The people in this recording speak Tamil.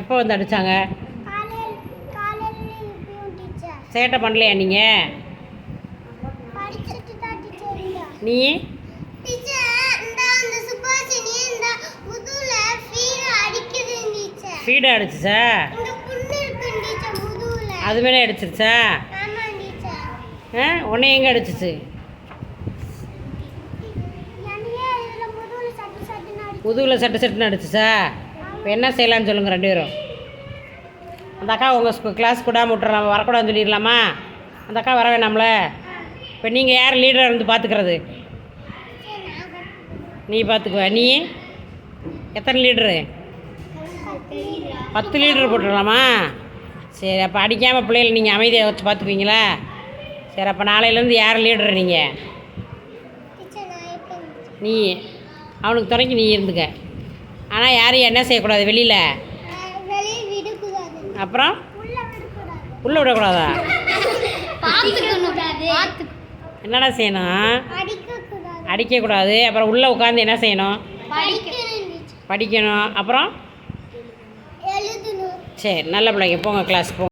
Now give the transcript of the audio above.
எப்போ வந்து அடித்தாங்க சேட்டை பண்ணலையா நீங்கள் நீ? ஃபீடு அடிச்சிச்சா? அது மேலே அடிச்சிருச்சா? ஆ உன்னை எங்கே அடிச்சிச்சு? முதுகில் சட்டு சட்டுன்னு அடிச்சிச்சா? இப்போ என்ன செய்யலாம்னு சொல்லுங்கள் ரெண்டு பேரும். அந்த அக்கா உங்கள் கிளாஸ் கூட விட்டுறலாம் வரக்கூடாதுன்னு சொல்லிடலாமா? அந்த அக்கா வர வேணாம்ல? இப்போ நீங்கள் யார் லீடராக இருந்து பார்த்துக்கிறது நீ பார்த்துக்குவ நீ? எத்தனை லீடரு பத்து லீட்ரு போட்டுடலாமா? சரி அப்போ அடிக்காமல் பிள்ளைகள் நீங்கள் அமைதியாக வச்சு பார்த்துக்குவீங்களா சரி அப்போ நாளையிலேருந்து யார் லீடர் நீங்கள் நீ. அவனுக்கு துணைக்கு நீ இருந்துக்க. ஆனால் யாரையும் என்ன செய்யக்கூடாது வெளியில்? அப்புறம்? உள்ள விடக்கூடாது. என்னடா செய்யணும்? அடிக்கக்கூடாது. அப்புறம் உள்ளே உட்காந்து என்ன செய்யணும்? படிக்கணும். அப்புறம்? சரி நல்ல பிள்ளைங்க. போங்க கிளாஸ் போங்க